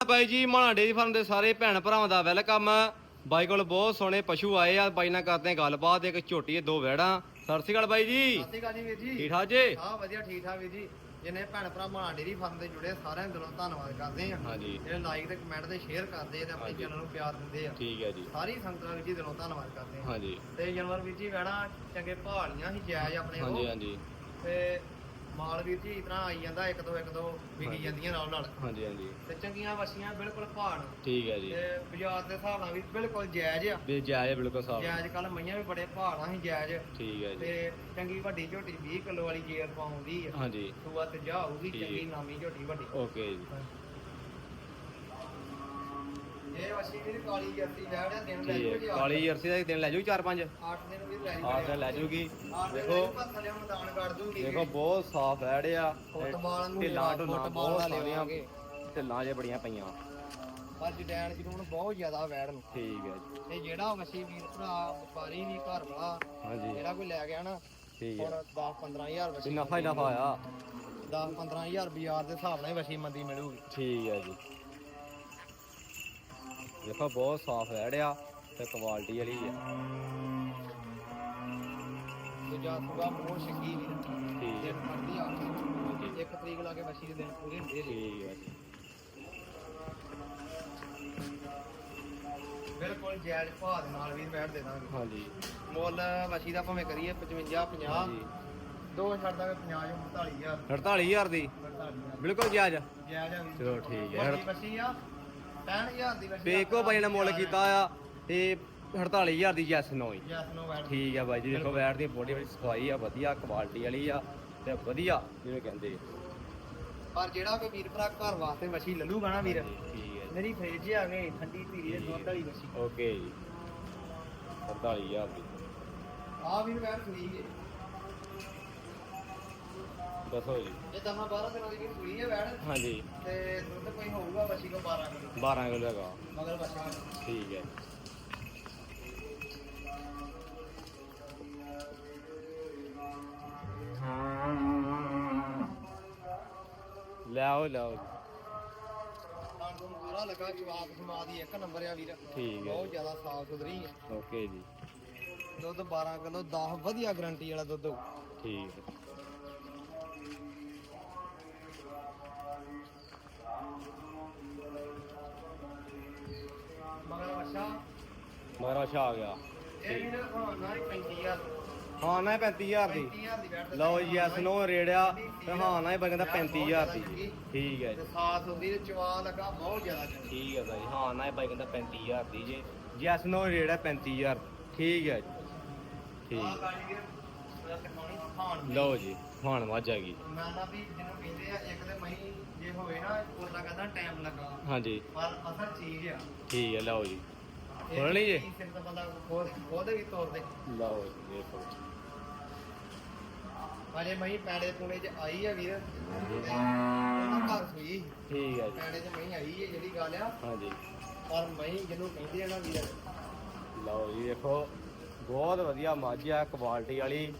ਬਾਈ ਜੀ ਮਾਣਾ dairy farm ਦੇ ਸਾਰੇ ਭੈਣ ਭਰਾਵਾਂ ਦਾ ਵੈਲਕਮ। ਬਾਈ ਕੋਲ ਬਹੁਤ ਸੋਹਣੇ ਪਸ਼ੂ ਆਏ ਆ। ਬਾਈ ਨਾਲ ਕਰਦੇ ਆ ਗੱਲਬਾਤ। ਇੱਕ ਝੋਟੀ ਦੋ ਵੈੜਾਂ। ਸਤਿ ਸ਼੍ਰੀ ਅਕਾਲ ਬਾਈ ਜੀ। ਸਤਿ ਸ਼੍ਰੀ ਅਕਾਲ ਜੀ ਵੀਰ ਜੀ। ਠੀਕ ਠਾਕ ਜੀ? ਹਾਂ ਵਧੀਆ ਠੀਕ ਠਾਕ ਵੀਰ ਜੀ। ਜਿੰਨੇ ਭੈਣ ਭਰਾ ਮਾਂ ਡੇਰੀ ਫਾਰਮ ਦੇ ਜੁੜੇ ਸਾਰਿਆਂ ਦਿਲੋਂ ਧੰਨਵਾਦ ਕਰਦੇ ਆ ਹਾਂਜੀ ਜਿਹੜੇ ਲਾਈਕ ਤੇ ਕਮੈਂਟ ਤੇ ਸ਼ੇਅਰ ਕਰਦੇ ਆ ਤੇ ਆਪਣੇ ਹਾਂਜੀ। ਚੈਨਲ ਨੂੰ ਪਿਆਰ ਦਿੰਦੇ ਆ। ਠੀਕ ਹੈ ਜੀ। ਸਾਰੀ ਸੰਗਤਾਂ ਵੀਰ ਜੀ ਦਿਲੋਂ ਧੰਨਵਾਦ ਕਰਦੇ ਆ ਹਾਂਜੀ ਤੇ ਜਾਨਵਰ ਵੀਰ ਜੀ ਚੰਗੇ ਭਾਲੀਆਂ ਜਾਇਜ਼ ਆਪਣੇ ਹਾਂਜੀ ਕੋਲ। ਹਾਂਜੀ ਤੇ ਮਾਲ ਵੀਰ ਜੀ ਤਰ੍ਹਾਂ ਆਈ ਜਾਂਦਾ ਇੱਕ ਦੋ ਇੱਕ ਦੋ ਵਿਕੀ। ਜਾਂਦੀਆਂ ਨਾਲ ਨਾਲ। ਹਾਂਜੀ ਹਾਂਜੀ। ਤੇ ਚੰਗੀਆਂ ਵਸੀਆਂ ਬਿਲਕੁਲ ਭਾਣ ਠੀਕ ਹੈ ਜੀ। ਤੇ ਬਾਜ਼ਾਰ ਦੇ ਹਿਸਾਬ ਨਾਲ ਵੀ ਬਿਲਕੁਲ ਜਾਇਜ਼ ਆ। ਵੀ ਜਾਏ ਬਿਲਕੁਲ ਸਾਫ਼ ਜਾਇਜ਼ ਕੱਲ ਮਈਆਂ ਵੀ ਬੜੇ ਭਾਣਾ ਸੀ ਜਾਇਜ਼। ਠੀਕ ਹੈ ਜੀ। ਤੇ ਚੰਗੀ ਵੱਡੀ ਝੋਟੀ 20 ਕਿਲੋ ਵਾਲੀ ਜੇਰ ਪਾਉਂਦੀ ਆ। ਹਾਂਜੀ। ਸੂਆ ਤੇ ਜਾ ਹੋਊਗੀ। ਚੰਗੀ ਨਾਮੀ ਝੋਟੀ ਵੱਡੀ। ਓਕੇ ਜੀ। ਵੀ ਕਾਲੀ ਜਰਸੀ ਲੈੜਿਆ ਦਿਨ ਲੈ ਜੂਗੀ ਕਾਲੀ ਜਰਸੀ ਦਾ ਦਿਨ ਲੈ ਜੂ 4-5 8 ਦਿਨ ਵੀ ਲੈ ਆਹ ਤਾਂ ਲੈ ਜੂਗੀ। ਦੇਖੋ ਦੇਖੋ ਥੱਲੇ ਹੁਣ ਦਾਣ ਕੱਢ ਦੂਗੀ ਦੇਖੋ ਬਹੁਤ ਸਾਫ਼ ਐੜਿਆ ਫੁੱਟਬਾਲ ਨੂੰ ਢਿੱਲਾਂ ਢੁੱਲਾਂ ਬਹੁਤ ਸਾਰੀਆਂ। ਢਿੱਲਾਂ ਜੇ ਬੜੀਆਂ ਪਈਆਂ। ਪਰ ਜਡੈਣ ਜਨੂਨ ਬਹੁਤ ਜ਼ਿਆਦਾ ਵੈੜ ਨੂੰ। ਠੀਕ ਹੈ ਜੀ। ਤੇ ਜਿਹੜਾ ਵਸੀ ਵੀਰ ਭਰਾ ਵਪਾਰੀ ਵੀ ਘਰ ਵਾਲਾ ਹਾਂਜੀ। ਜਿਹੜਾ ਕੋਈ ਲੈ ਗਿਆ ਨਾ ਠੀਕ ਹੈ। 10 15000 ਤੇ ਵਸੀ ਨਫਾ ਹੀ ਨਫਾ ਆ 10 15000 ਬਾਜ਼ਾਰ ਦੇ ਹਿਸਾਬ ਨਾਲ ਹੀ ਵਸੀ ਮੰਦੀ ਮਿਲੂਗੀ। ਠੀਕ ਹੈ ਜੀ। ਦੇਖੋ ਬਹੁਤ ਸਾਫ਼ ਐੜਿਆ ਤੇ ਕੁਆਲਿਟੀ ਵਾਲੀ ਆ। ਦੂਜਾ ਸੁਗਾ ਮੋਹ ਛੱਗੀ ਵੀ ਠੀਕ। ਦਿਨ ਹੈ ਪੜਦੀ ਆ ਹਾਂਜੀ ਇੱਕ ਤਰੀਕ ਲਾ ਕੇ ਵਸੀ ਦੇ ਦਿਨ ਪੂਰੇ ਹੁੰਦੇ ਨੇ। ਠੀਕ ਹੈ ਜੀ ਬਿਲਕੁਲ ਜਾਇਜ਼ ਭਾਅ ਦੇ ਨਾਲ ਵੀ ਬੈਠ ਦੇ ਦਾਂਗੇ। ਹਾਂਜੀ। ਮੁੱਲ ਵਸੀ ਦਾ ਭਾਵੇਂ ਕਰੀਏ 55 50 ਹਾਂਜੀ। ਦੋ ਛੱਡ ਦਾਂਗੇ 50 45000 48000 ਦੀ? 48000 ਬਿਲਕੁਲ ਜਾਇਜ਼ ਜਾਇਜ਼ ਆ ਵੀ। ਚਲੋ ਠੀਕ ਹੈ ਵੱਡੀ ਵਸੀ ਆ। 65000 ਦੀ ਵਸੀ ਇੱਕੋ ਬਾਈ ਨੇ ਮੁੱਲ ਕੀਤਾ ਆ ਤੇ 48000 ਦੀ ਜੈਸ ਨੋ ਹੀ। ਜੈਸ ਨੂੰ ਬੈਠ ਠੀਕ ਆ ਬਾਈ ਜੀ ਦੇਖੋ ਵੈਟ ਦੀ ਬੋਡੀ ਵਿੱਚ ਸਫ਼ਾਈ ਆ ਵਧੀਆ ਕੁਆਲਿਟੀ ਵਾਲੀ ਆ ਤੇ ਵਧੀਆ ਜਿਵੇਂ ਕਹਿੰਦੇ। ਪਰ ਜਿਹੜਾ ਕੋਈ ਵੀਰ ਭਰਾ ਘਰ ਵਾਸਤੇ ਵਸੀ ਲੱਲੂਗਾ ਨਾ ਵੀਰ ਠੀਕ ਹੈ ਮੇਰੀ ਫ੍ਰਿਜ ਆ ਗਈ ਠੰਡੀ ਧੀਰੀ ਦੇ ਦੁੱਧ ਵਾਲੀ ਵਸੀ ਓਕੇ ਜੀ। 48000 ਦੀ। ਆ ਵੀਰ ਬੈਠ ਸੂਈ ਹੈ। ਦੱਸੋ ਜੀ। ਇਹ ਤਾਂ 12 ਦਿਨਾਂ ਦੀ ਵੀ ਸੂਈ ਹੈ ਬੈਠ ਹਾਂਜੀ। ਤੇ ਦੁੱਧ ਕੋਈ ਹੋਊਗਾ ਵਸੀ ਕੋ 12 ਕਿਲੋ। 12 ਕਿਲੋ ਹੈਗਾ। ਮਗਰ ਬੱਚਾ ਠੀਕ ਹੈ। ਪੂਰਾ ਲੱਗਾ ਸਮਾ ਦੀ ਇੱਕ ਨੰਬਰ ਆ ਵੀਰ। ਠੀਕ ਹੈ ਬਹੁਤ ਜ਼ਿਆਦਾ ਸਾਫ਼ ਸੁਥਰੀ ਹੈ। ਓਕੇ ਜੀ। ਦੁੱਧ 12 ਕਿਲੋ 10 ਵਧੀਆ ਗਾਰੰਟੀ ਵਾਲਾ ਦੁੱਧ। ਠੀਕ ਹੈ। ਮਗਰ ਅੱਛਾ ਆ ਗਿਆ। ਇਹ ਹਾਂ ਨਾ 35000 ਹਾਂ ਨਾ 35000 ਦੀ। 35000 ਦੀ ਬੈਠ ਲਓ ਜੀ ਐਸ ਨੋ ਰੇੜਿਆ ਤੇ ਹਾਂ ਨਾ ਇਹ ਬੰਦਾ 35000 ਦੀ। ਠੀਕ ਹੈ ਜੀ। ਸਾਫ਼ ਹੁੰਦੀ ਤੇ ਚਵਾ ਲੱਗਾ ਬਹੁਤ ਜ਼ਿਆਦਾ ਚੰਗੀ। ਠੀਕ ਹੈ ਬਾਈ ਹਾਂ ਨਾ ਇਹ ਬਾਈ ਕਹਿੰਦਾ 35000 ਦੀ ਜੇ। ਜੈਸ ਨੋ ਰੇੜਾ 35000 ਠੀਕ ਹੈ ਜੀ। ਠੀਕ। ਲਓ ਜੀ ਖਾਣ ਵਾਜ ਆ ਗਈ। ਮੈਂ ਨਾ ਵੀ ਜਿਹਨੂੰ ਕਹਿੰਦੇ ਆ ਇੱਕ ਤੇ ਮਹੀਂ ਜੇ ਹੋਵੇ ਨਾ ਉਹਦਾ ਕਹਿੰਦਾ ਟਾਈਮ ਲੱਗਾ। ਹਾਂਜੀ। ਪਰ ਅਸਲ ਚੀਜ਼ ਆ। ਠੀਕ ਹੈ ਲਓ ਜੀ। ਖੋਲਣੀ ਜੇ? ਚੀਜ਼ ਸਿਰ ਤਾਂ ਬੰਦਾ ਖੋਦ ਖੋਦ ਵੀ ਤੋੜਦੇ ਲਓ ਜੀ ਦੇਖੋ ਅਜੇ ਮਹੀਂ ਪੈੜੇ ਪੁਣੇ ਚ ਆਈ ਆ ਵੀਰ। ਤੇ ਉਹਨਾਂ ਘਰ ਸੂਈ। ਠੀਕ ਹੈ ਜੀ। ਪੈੜੇ ਚ ਮਹੀਂ ਆਈ ਹੈ ਜਿਹੜੀ ਗੱਲ ਆ। ਹਾਂਜੀ। ਪਰ ਮਹੀਂ ਜਿਹਨੂੰ ਕਹਿੰਦੇ ਆ ਨਾ ਵੀਰ। ਲਓ ਜੀ ਦੇਖੋ। ਬਹੁਤ ਵਧੀਆ ਮੱਝ ਆ ਕੁਆਲਿਟੀ ਵਾਲੀ।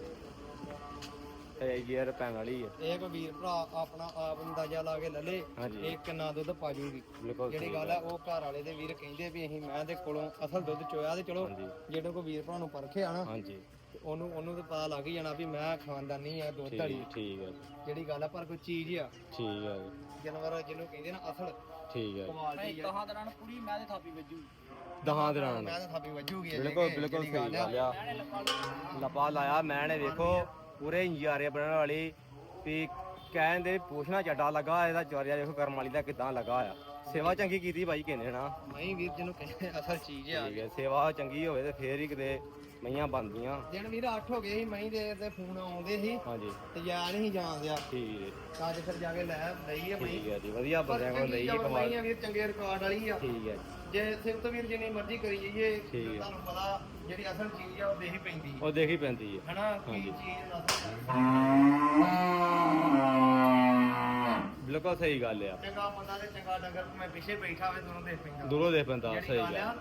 ਤੇ ਯਾਰ ਪੈਣ ਵਾਲੀ ਹੈ ਇਹ ਕੋ ਵੀਰ ਭਰਾ ਆਪਣਾ ਆਪ ਅੰਦਾਜ਼ਾ ਲਾ ਕੇ ਲੱਲੇ ਹਾਂਜੀ। ਇਹ ਕਿੰਨਾ ਦੁੱਧ ਪਾ ਜੂਗੀ ਬਿਲਕੁਲ ਜਿਹੜੀ ਗੱਲ ਆ ਉਹ ਘਰ ਵਾਲੇ ਦੇ ਵੀਰ ਕਹਿੰਦੇ ਵੀ ਅਸੀਂ ਮੈਂ ਦੇ ਕੋਲੋਂ ਅਸਲ ਦੁੱਧ ਚੋਇਆ ਤੇ ਚਲੋ ਹਾਂਜੀ। ਜਿਹੜੇ ਕੋ ਵੀਰ ਭਰਾ ਨੂੰ ਪਰਖਿਆ ਨਾ ਹਾਂਜੀ। ਤੇ ਉਹਨੂੰ ਉਹਨੂੰ ਤਾਂ ਪਤਾ ਲੱਗ ਹੀ ਜਾਣਾ ਵੀ ਮੈਂ ਖਾਨਦਾਨੀ ਆ ਦੁੱਧ ਵਾਲੀ। ਠੀਕ ਹੈ ਜਿਹੜੀ ਗੱਲ ਆ ਪਰ ਕੋਈ ਚੀਜ਼ ਆ। ਠੀਕ ਹੈ ਜੀ, ਜਾਨਵਰ ਜਿਹਨੂੰ ਕਹਿੰਦੇ ਨਾ ਅਸਲ ਠੀਕ ਹੈ ਕੁਆਲਿਟੀ ਆ। ਕਹਾਂ ਦਰਾਂ ਪੂਰੀ ਮੈਂ ਦੇ ਥਾਪੀ ਵੱਜੂ। ਦਹਾਂ ਦਿਨਾਂ ਮੈਂ ਤਾਂ ਥਾਪੀ ਵੱਜੂਗੀ ਬਿਲਕੁਲ ਬਿਲਕੁਲ ਸਹੀ ਗੱਲ ਆ। ਲਪਾ ਲਾਇਆ। ਮੈਂ ਨੇ ਵੇਖੋ ਪੂਰੇ ਨਜ਼ਾਰੇ ਬਣਨ ਵਾਲੀ ਵੀ ਕਹਿੰਦੇ ਪੁੱਛਣਾ ਚੱਡਾ ਲੱਗਾ, ਇਹਦਾ ਚਾਰਿਆ ਦੇਖੋ ਕਰਮ ਵਾਲੀ ਦਾ ਕਿਦਾਂ ਲੱਗਾ ਆ। ਸੇਵਾ ਚੰਗੀ ਕੀਤੀ ਬਾਈ ਕਹਿੰਦੇ ਨਾ ਮੈਂ ਵੀਰ ਜਿਹਨੂੰ ਕਹਿੰਦੇ ਅਸਲ ਚੀਜ਼ ਆ ਠੀਕ ਹੈ ਸੇਵਾ ਚੰਗੀ ਹੋਵੇ ਤੇ ਫੇਰ ਹੀ ਕਿਤੇ ਮਈਆਂ ਬਣਦੀਆਂ। ਦਿਨ ਵੀਰ 8 ਹੋ ਗਏ ਸੀ ਮੈਂ ਦੇ ਤੇ ਫੋਨ ਆਉਂਦੇ ਸੀ ਹਾਂਜੀ। ਤੇ ਜਾ ਨਹੀਂ ਜਾਣਦਿਆ ਠੀਕ ਹੈ। ਅੱਜ ਫਿਰ ਜਾ ਕੇ ਲੈ ਲਈ ਠੀਕ ਹੈ ਜੀ ਵਧੀਆ ਬੰਦਿਆਂ ਕੋਲ ਲਈ ਕਮਾਲ। ਕਮਾਲ ਵੀਰ ਚੰਗੇ ਰਿਕਾਰਡ ਵਾਲੀ ਆ। ਠੀਕ ਹੈ। ਜੇ ਸਿਫਤ ਵੀਰ ਜਿੰਨੀ ਮਰਜ਼ੀ ਕਰੀ ਜਾਈਏ ਹੈ। ਤੁਹਾਨੂੰ ਪਤਾ ਜਿਹੜੀ ਅਸਲ ਚੀਜ਼ ਆ ਉਹ ਦੇਹੀ ਪੈਂਦੀ ਹੈ ਉਹ ਦੇਖੀ ਪੈਂਦੀ ਹੈ ਹਨਾ ਕੀ। ਚੀਜ਼ ਦੱਸ ਬਿਲਕੁਲ ਸਹੀ ਗੱਲ ਆ। ਚੰਗਾ ਬੰਦਾ ਤੇ ਚੰਗਾ ਡੰਗਰ ਮੈਂ ਪਿੱਛੇ ਬੈਠਾ ਹੋਵੇ ਤੁਹਾਨੂੰ ਦੇਖ ਪੈਂਦਾ। ਦੂਰੋਂ ਦੇ ਪੈਂਦਾ ਜਿਹੜੀ ਸਹੀ ਗੱਲ ਆ,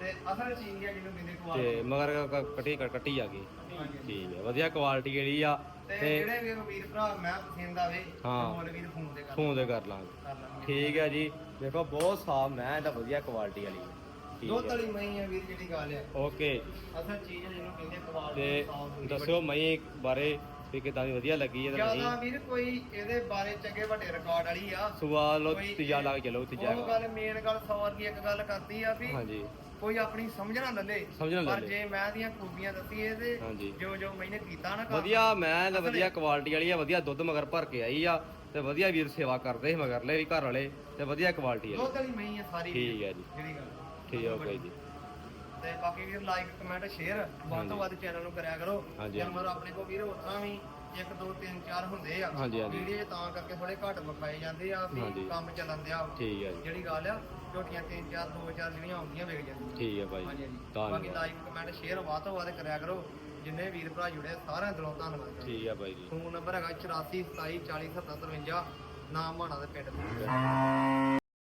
ਤੇ ਅਸਲ ਚੀਜ਼ ਆ ਜਿਹਨੂੰ ਕਹਿੰਦੇ ਤੇ ਕੁਆਲਿਟੀ ਮਗਰ ਕ- ਕੱਟੀ ਕੱਟੀ ਆ ਗਈ। ਠੀਕ ਹੈ ਵਧੀਆ ਕੁਆਲਿਟੀ ਜਿਹੜੀ ਆ ਤੇ ਤੇ ਜਿਹੜੇ ਵੀਰ ਵੀਰ ਭਰਾ ਮੈਂ ਪਸੰਦ ਆਵੇ ਹਾਂ। ਹੋਰ ਵੀਰ ਫੋਨ ਤੇ ਕਰ ਫੋਨ ਤੇ ਕਰ ਲਾਂਗੇ। ਕਰ ਲਾਂਗੇ। ਠੀਕ ਹੈ ਜੀ। ਦੇਖੋ ਬਹੁਤ ਸਾਫ਼ ਮੈਂ ਤਾਂ ਵਧੀਆ ਕੁਆਲਿਟੀ ਵਾਲੀ ਠੀਕ ਦੁੱਧ ਹੈ। ਵਾਲੀ ਮਈ ਆ ਵੀਰ ਜਿਹੜੀ ਗੱਲ ਆ। ਓਕੇ। ਅਸਲ ਚੀਜ਼ ਜਿਹਨੂੰ ਕਹਿੰਦੇ ਕਵਾਲ ਤੇ ਦੱਸਿਓ ਮਈ ਬਾਰੇ ਵੀ ਕਿਦਾਂ ਦੀ ਵਧੀਆ ਲੱਗੀ ਹੈ ਤੇ ਜ਼ਿਆਦਾ ਨਹੀਂ। ਵੀਰ ਕੋਈ ਇਹਦੇ ਬਾਰੇ ਚੰਗੇ ਵੱਡੇ ਰਿਕਾਰਡ ਵਾਲੀ ਆ। ਸਵਾਲ ਕੋਈ ਤੀਜਾ ਲਾ ਕੇ ਚਲੋ ਤੀਜਾ ਉਹ ਗੱਲ ਮੇਨ ਗੱਲ 100 ਰੁਪਏ ਇੱਕ ਗੱਲ ਕਰਦੀ ਆ ਵੀ ਹਾਂਜੀ। ਕੋਈ ਆਪਣੀ ਸਮਝ ਨਾ ਲੱਲੇ ਸਮਝ ਨਾ ਪਰ ਲੱਲੇ। ਜੇ ਮੈਂ ਦੀਆਂ ਖੂਬੀਆਂ ਦੱਸੀਏ ਤੇ ਹਾਂਜੀ। ਜੋ ਜੋ ਮੈਨੇ ਕੀਤਾ ਨਾ ਕੰਮ, ਵਧੀਆ ਮੈਂ ਤਾਂ ਅਸਲ ਵਧੀਆ ਕੁਆਲਿਟੀ ਵਾਲੀ ਆ ਵਧੀਆ ਦੁੱਧ ਮਗਰ ਭਰ ਕੇ ਆਈ ਆ ਤੇ ਵਧੀਆ ਵੀਰ ਸੇਵਾ ਕਰਦੇ ਸੀ ਮਗਰਲੇ ਵੀ ਘਰ ਵਾਲੇ ਤੇ ਵਧੀਆ ਕੁਆਲਿਟੀ ਦੁੱਧ ਵਾਲੀ ਵਾਲੀ ਮਈ ਆ ਸਾਰੀ ਠੀਕ ਹੈ ਜੀ। ਜਿਹੜੀ ਗੱਲ। ਠੀਕ ਹੈ ਓਕੇ ਜੀ। ਤੇ ਬਾਕੀ ਵੀਰ ਲਾਈਕ ਕਮੈਂਟ ਸ਼ੇਅਰ ਵੱਧ। ਤੋਂ ਵੱਧ ਚੈਨਲ ਨੂੰ ਕਰਿਆ ਕਰੋ। ਹਾਂਜੀ, ਜਾਨਵਰ ਆਪਣੇ ਕੋਲ ਵੀਰ ਉਤਰਾ ਵੀ 1 2 3 4 ਹੁੰਦੇ ਆ ਹਾਂਜੀ, ਹਾਂਜੀ। ਵੀਡੀਓ 'ਚ ਤਾਂ ਕਰਕੇ ਥੋੜੇ ਘੱਟ ਵਿਖਾਏ ਜਾਂਦੇ ਆ ਵੀ ਹਾਂਜੀ। ਕੰਮ ਚੱਲਣ ਦਿਆ। ਠੀਕ ਹੈ ਜੀ। ਜਿਹੜੀ ਗੱਲ ਆ ਝੋਟੀਆਂ 3 4 2 4 ਜਿਹੜੀਆਂ ਆਉਂਦੀਆਂ ਵਿਕ ਜਾਂਦੀਆਂ ਠੀਕ ਹੈ ਭਾਈ। ਹਾਂਜੀ ਹਾਂਜੀ। ਬਾਕੀ ਧੰਨਵਾਦ ਲਾਈਕ ਕਮੈਂਟ ਸ਼ੇਅਰ ਵੱਧ ਤੋਂ ਵੱਧ ਕਰਿਆ ਕਰੋ। ਜਿੰਨੇ ਵੀਰ ਭਰਾ ਜੁੜੇ ਸਾਰਿਆਂ ਦਿਲੋਂ ਧੰਨਵਾਦ। ਠੀਕ ਹੈ ਭਾਈ ਜੀ। ਫੋਨ ਨੰਬਰ ਹੈਗਾ 84 27 40 57 53 ਨਾਮ ਮਾਣਾ ਦੇ ਪਿੰਡ।